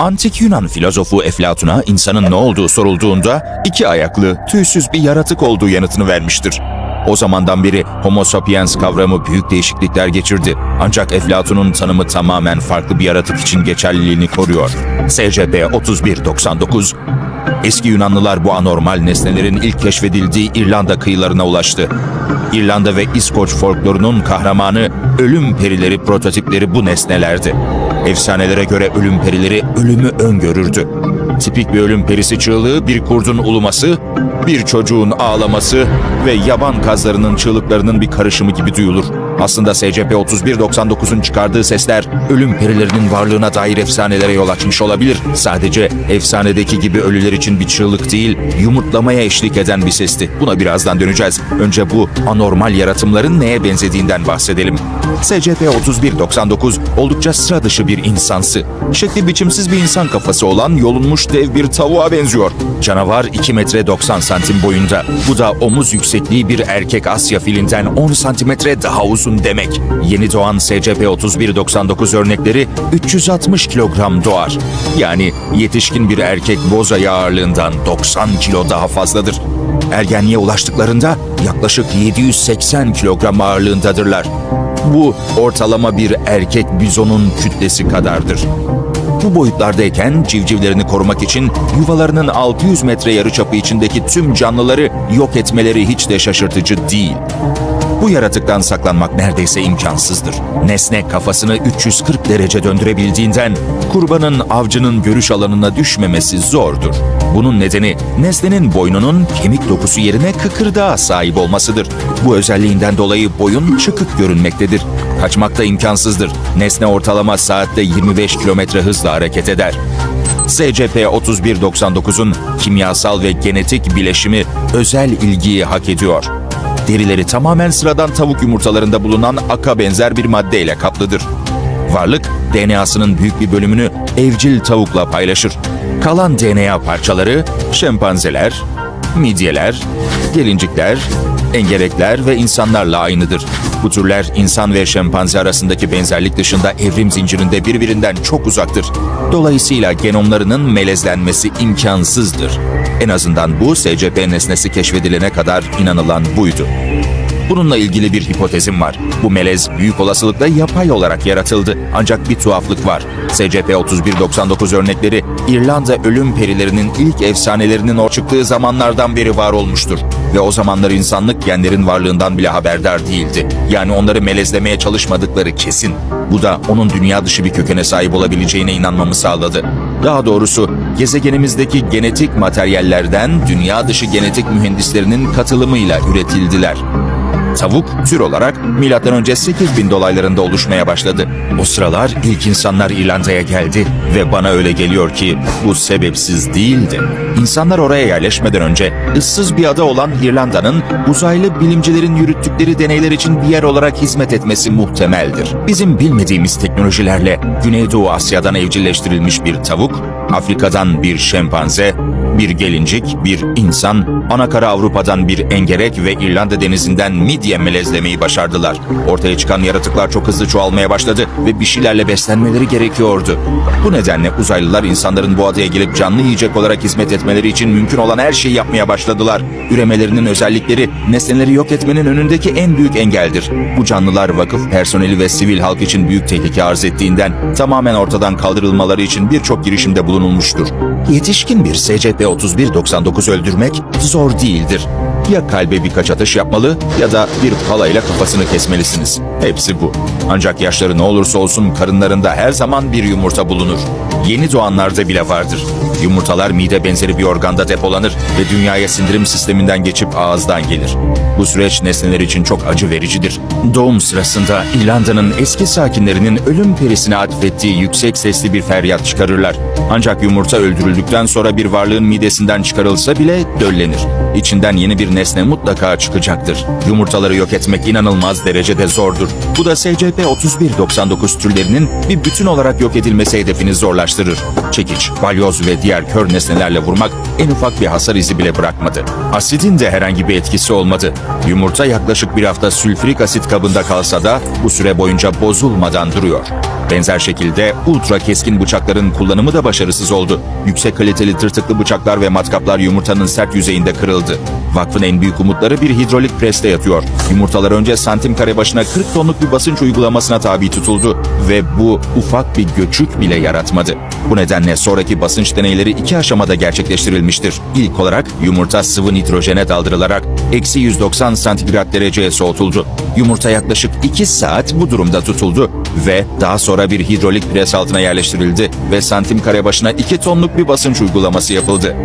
Antik Yunan filozofu Eflatun'a insanın ne olduğu sorulduğunda iki ayaklı, tüysüz bir yaratık olduğu yanıtını vermiştir. O zamandan beri Homo sapiens kavramı büyük değişiklikler geçirdi. Ancak Eflatun'un tanımı tamamen farklı bir yaratık için geçerliliğini koruyor. SCP 3199 Eski Yunanlılar bu anormal nesnelerin ilk keşfedildiği İrlanda kıyılarına ulaştı. İrlanda ve İskoç folklorunun kahramanı ölüm perileri prototipleri bu nesnelerdi. Efsanelere göre ölüm perileri ölümü öngörürdü. Tipik bir ölüm perisi çığlığı bir kurdun uluması, bir çocuğun ağlaması ve yaban kazlarının çığlıklarının bir karışımı gibi duyulur. Aslında SCP-3199'un çıkardığı sesler ölüm perilerinin varlığına dair efsanelere yol açmış olabilir. Sadece efsanedeki gibi ölüler için bir çığlık değil, yumurtlamaya eşlik eden bir sesti. Buna birazdan döneceğiz. Önce bu anormal yaratımların neye benzediğinden bahsedelim. SCP-3199 oldukça sıra dışı bir insansı. Şekli biçimsiz bir insan kafası olan yolunmuş dev bir tavuğa benziyor. Canavar 2 metre 90 santim boyunda. Bu da omuz yüksekliği bir erkek Asya filinden 10 santimetre daha uzun demek. Yeni doğan SCP-3199 örnekleri 360 kilogram doğar. Yani yetişkin bir erkek boz ayağı ağırlığından 90 kilo daha fazladır. Ergenliğe ulaştıklarında yaklaşık 780 kilogram ağırlığındadırlar. Bu ortalama bir erkek bizonun kütlesi kadardır. Bu boyutlardayken civcivlerini korumak için yuvalarının 600 metre yarıçapı içindeki tüm canlıları yok etmeleri hiç de şaşırtıcı değil. Bu yaratıktan saklanmak neredeyse imkansızdır. Nesne kafasını 340 derece döndürebildiğinden kurbanın avcının görüş alanına düşmemesi zordur. Bunun nedeni nesnenin boynunun kemik dokusu yerine kıkırdağa sahip olmasıdır. Bu özelliğinden dolayı boyun çıkık görünmektedir. Kaçmak da imkansızdır. Nesne ortalama saatte 25 kilometre hızla hareket eder. SCP-3199'un kimyasal ve genetik bileşimi özel ilgiyi hak ediyor. Derileri tamamen sıradan tavuk yumurtalarında bulunan aka benzer bir maddeyle kaplıdır. Varlık, DNA'sının büyük bir bölümünü evcil tavukla paylaşır. Kalan DNA parçaları şempanzeler, midyeler, gelincikler, engerekler ve insanlarla aynıdır. Bu türler insan ve şempanze arasındaki benzerlik dışında evrim zincirinde birbirinden çok uzaktır. Dolayısıyla genomlarının melezlenmesi imkansızdır. En azından bu SCP nesnesi keşfedilene kadar inanılan buydu. Bununla ilgili bir hipotezim var. Bu melez büyük olasılıkla yapay olarak yaratıldı. Ancak bir tuhaflık var. SCP-3199 örnekleri İrlanda ölüm perilerinin ilk efsanelerinin o çıktığı zamanlardan beri var olmuştur. Ve o zamanlar insanlık genlerin varlığından bile haberdar değildi. Yani onları melezlemeye çalışmadıkları kesin. Bu da onun dünya dışı bir kökene sahip olabileceğine inanmamı sağladı. Daha doğrusu gezegenimizdeki genetik materyallerden dünya dışı genetik mühendislerinin katılımıyla üretildiler. Tavuk tür olarak M.Ö. 8000 dolaylarında oluşmaya başladı. O sıralar ilk insanlar İrlanda'ya geldi ve bana öyle geliyor ki bu sebepsiz değildi. İnsanlar oraya yerleşmeden önce ıssız bir ada olan İrlanda'nın uzaylı bilimcilerin yürüttükleri deneyler için bir yer olarak hizmet etmesi muhtemeldir. Bizim bilmediğimiz teknolojilerle Güneydoğu Asya'dan evcilleştirilmiş bir tavuk, Afrika'dan bir şempanze, bir gelincik, bir insan, anakara Avrupa'dan bir engerek ve İrlanda denizinden midye melezlemeyi başardılar. Ortaya çıkan yaratıklar çok hızlı çoğalmaya başladı ve bir şeylerle beslenmeleri gerekiyordu. Bu nedenle uzaylılar insanların bu adaya gelip canlı yiyecek olarak hizmet etmeleri için mümkün olan her şeyi yapmaya başladılar. Üremelerinin özellikleri nesneleri yok etmenin önündeki en büyük engeldir. Bu canlılar vakıf personeli ve sivil halk için büyük tehlike arz ettiğinden tamamen ortadan kaldırılmaları için birçok girişimde bulunulmuştur. Yetişkin bir SCP-3199 öldürmek zor değildir. Ya kalbe birkaç atış yapmalı ya da bir palayla kafasını kesmelisiniz. Hepsi bu. Ancak yaşları ne olursa olsun karınlarında her zaman bir yumurta bulunur. Yeni doğanlarda bile vardır. Yumurtalar mide benzeri bir organda depolanır ve dünyaya sindirim sisteminden geçip ağızdan gelir. Bu süreç nesneler için çok acı vericidir. Doğum sırasında İrlanda'nın eski sakinlerinin ölüm perisine atfettiği yüksek sesli bir feryat çıkarırlar. Ancak yumurta öldürüldükten sonra bir varlığın midesinden çıkarılsa bile döllenir. İçinden yeni bir nesne mutlaka çıkacaktır. Yumurtaları yok etmek inanılmaz derecede zordur. Bu da SCP-3199 türlerinin bir bütün olarak yok edilmesi hedefini zorlaştırır. Çekiç, balyoz ve diğer kör nesnelerle vurmak en ufak bir hasar izi bile bırakmadı. Asidin de herhangi bir etkisi olmadı. Yumurta yaklaşık bir hafta sülfürik asit kabında kalsa da bu süre boyunca bozulmadan duruyor. Benzer şekilde ultra keskin bıçakların kullanımı da başarısız oldu. Yüksek kaliteli tırtıklı bıçaklar ve matkaplar yumurtanın sert yüzeyinde kırıldı. Vakfın en büyük umutları bir hidrolik preste yatıyor. Yumurtalar önce santim kare başına 40 tonluk bir basınç uygulamasına tabi tutuldu ve bu ufak bir göçük bile yaratmadı. Bu nedenle sonraki basınç deneyleri iki aşamada gerçekleştirilmiştir. İlk olarak yumurta sıvı nitrojene daldırılarak eksi 190 santigrat dereceye soğutuldu. Yumurta yaklaşık 2 saat bu durumda tutuldu ve daha sonra bir hidrolik pres altına yerleştirildi ve santim kare başına 2 tonluk bir basınç uygulaması yapıldı.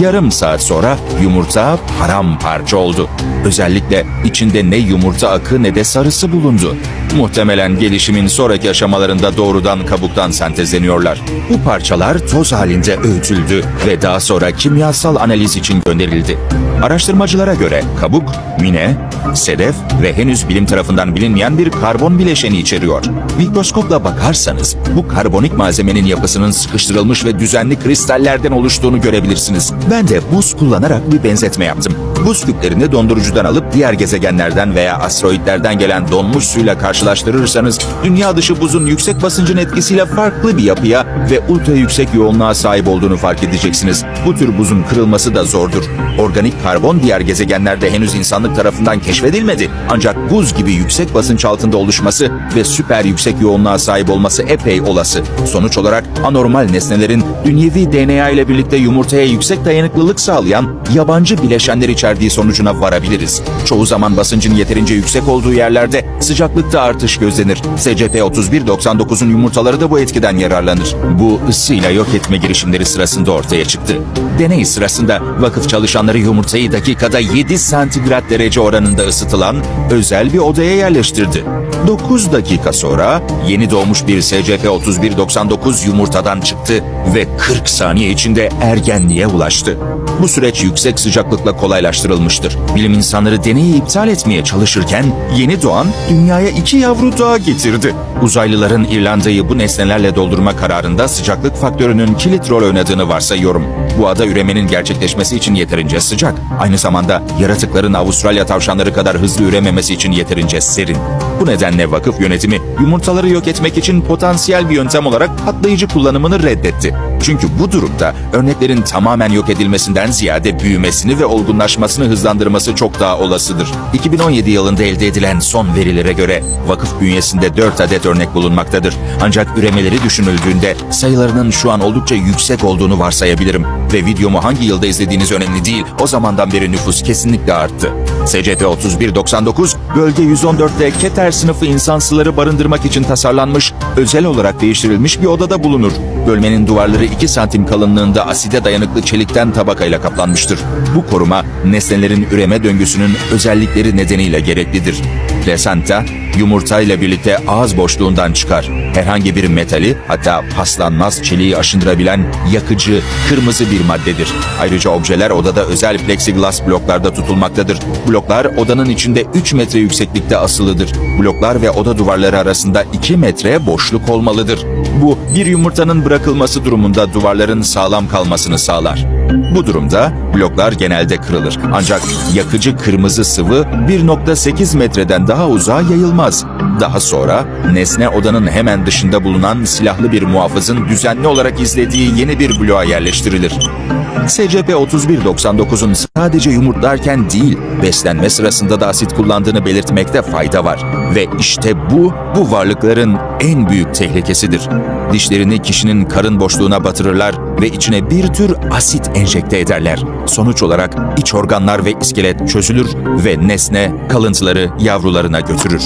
Yarım saat sonra yumurta paramparça oldu. Özellikle içinde ne yumurta akı ne de sarısı bulundu. Muhtemelen gelişimin sonraki aşamalarında doğrudan kabuktan sentezleniyorlar. Bu parçalar toz halinde öğütüldü ve daha sonra kimyasal analiz için gönderildi. Araştırmacılara göre kabuk, mine, sedef ve henüz bilim tarafından bilinmeyen bir karbon bileşeni içeriyor. Mikroskopla bakarsanız bu karbonik malzemenin yapısının sıkıştırılmış ve düzenli kristallerden oluştuğunu görebilirsiniz. Ben de buz kullanarak bir benzetme yaptım. Buz küplerini dondurucudan alıp diğer gezegenlerden veya asteroitlerden gelen donmuş suyla karşılaştırırsanız dünya dışı buzun yüksek basıncın etkisiyle farklı bir yapıya ve ultra yüksek yoğunluğa sahip olduğunu fark edeceksiniz. Bu tür buzun kırılması da zordur. Organik karbon diğer gezegenlerde henüz insanlık tarafından keşfedilmedi. Ancak buz gibi yüksek basınç altında oluşması ve süper yüksek yoğunluğa sahip olması epey olası. Sonuç olarak anormal nesnelerin dünyevi DNA ile birlikte yumurtaya yüksek dayanıklılık sağlayan yabancı bileşenler içerdiği sonucuna varabiliriz. Çoğu zaman basıncın yeterince yüksek olduğu yerlerde sıcaklıkta artış gözlenir. SCP-3199'un yumurtaları da bu etkiden yararlanır. Bu ısıyla yok etme girişimleri sırasında ortaya çıktı. Deney sırasında vakıf çalışanları yumurtayı dakikada 7 santigrat derece oranında ısıtılan özel bir odaya yerleştirdi. 9 dakika sonra yeni doğmuş bir SCP-3199 yumurtadan çıktı ve 40 saniye içinde ergenliğe ulaştı. Bu süreç yüksek sıcaklıkla kolaylaştırılmıştır. Bilim insanları deneyi iptal etmeye çalışırken yeni doğan dünyaya iki yavru daha getirdi. Uzaylıların İrlanda'yı bu nesnelerle doldurma kararında sıcaklık faktörünün kilit rol oynadığını varsayıyorum. Bu ada üremenin gerçekleşmesi için yeterince sıcak. Aynı zamanda yaratıkların Avustralya tavşanları kadar hızlı ürememesi için yeterince serin. Bu nedenle vakıf yönetimi yumurtaları yok etmek için potansiyel bir yöntem olarak patlayıcı kullanımını reddetti. Çünkü bu durumda örneklerin tamamen yok edilmesinden ziyade büyümesini ve olgunlaşmasını hızlandırması çok daha olasıdır. 2017 yılında elde edilen son verilere göre vakıf bünyesinde 4 adet örnek bulunmaktadır. Ancak üremeleri düşünüldüğünde sayılarının şu an oldukça yüksek olduğunu varsayabilirim. Ve videomu hangi yılda izlediğiniz önemli değil, o zamandan beri nüfus kesinlikle arttı. SCP-3199, bölge 114'te Keter sınıfı insansıları barındırmak için tasarlanmış, özel olarak değiştirilmiş bir odada bulunur. Bölmenin duvarları 2 santim kalınlığında aside dayanıklı çelikten tabakayla kaplanmıştır. Bu koruma, nesnelerin üreme döngüsünün özellikleri nedeniyle gereklidir. Plasenta, yumurta ile birlikte ağız boşluğundan çıkar. Herhangi bir metali, hatta paslanmaz çeliği aşındırabilen yakıcı, kırmızı bir maddedir. Ayrıca objeler odada özel plexiglas bloklarda tutulmaktadır. Bloklar odanın içinde 3 metre yükseklikte asılıdır. Bloklar ve oda duvarları arasında 2 metre boşluk olmalıdır. Bu bir yumurtanın bırakılması durumunda duvarların sağlam kalmasını sağlar. Bu durumda bloklar genelde kırılır. Ancak yakıcı kırmızı sıvı 1.8 metreden daha uzağa yayılmaz. Daha sonra nesne odanın hemen dışında bulunan silahlı bir muhafızın düzenli olarak izlediği yeni bir bloğa yerleştirilir. SCP-3199'un sadece yumurtlarken değil, beslenme sırasında da asit kullandığını belirtmekte fayda var. Ve işte bu, bu varlıkların en büyük tehlikesidir. Dişlerini kişinin karın boşluğuna batırırlar ve içine bir tür asit enjekte ederler. Sonuç olarak iç organlar ve iskelet çözülür ve nesne kalıntıları yavrularına götürür.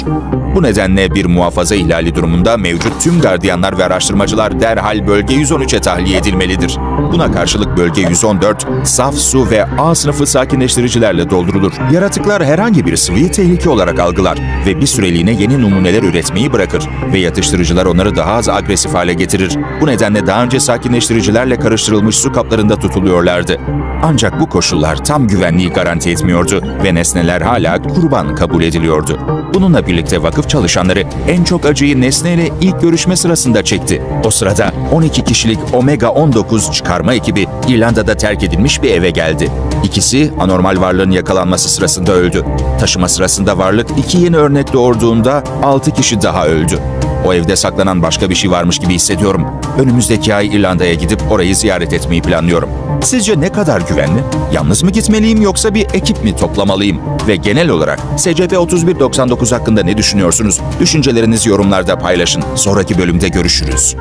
Bu nedenle bir muhafaza ihlali durumunda mevcut tüm gardiyanlar ve araştırmacılar derhal bölge 113'e tahliye edilmelidir. Buna karşılık bölge 114 saf su ve A sınıfı sakinleştiricilerle doldurulur. Yaratıklar herhangi bir sıvıyı tehlike olarak algılar ve bir süreliğine yeni numuneler üretmeyi bırakır ve yatıştırıcılar onları daha az agresif hale getirir. Bu nedenle daha önce sakinleştiricilerle karıştırılmış su kaplarında tutuluyorlardı. Ancak bu koşullar tam güvenliği garanti etmiyordu ve nesneler hala kurban kabul ediliyordu. Bununla birlikte vakıf çalışanları en çok acıyı nesneyle ilk görüşme sırasında çekti. O sırada 12 kişilik Omega 19 çıkarma ekibi İrlanda'da terk edilmiş bir eve geldi. İkisi anormal varlığın yakalanması sırasında öldü. Taşıma sırasında varlık iki yeni örnek doğurduğunda 6 kişi daha öldü. O evde saklanan başka bir şey varmış gibi hissediyorum. Önümüzdeki ay İrlanda'ya gidip orayı ziyaret etmeyi planlıyorum. Sizce ne kadar güvenli? Yalnız mı gitmeliyim yoksa bir ekip mi toplamalıyım? Ve genel olarak SCP 3199 hakkında ne düşünüyorsunuz? Düşüncelerinizi yorumlarda paylaşın. Sonraki bölümde görüşürüz.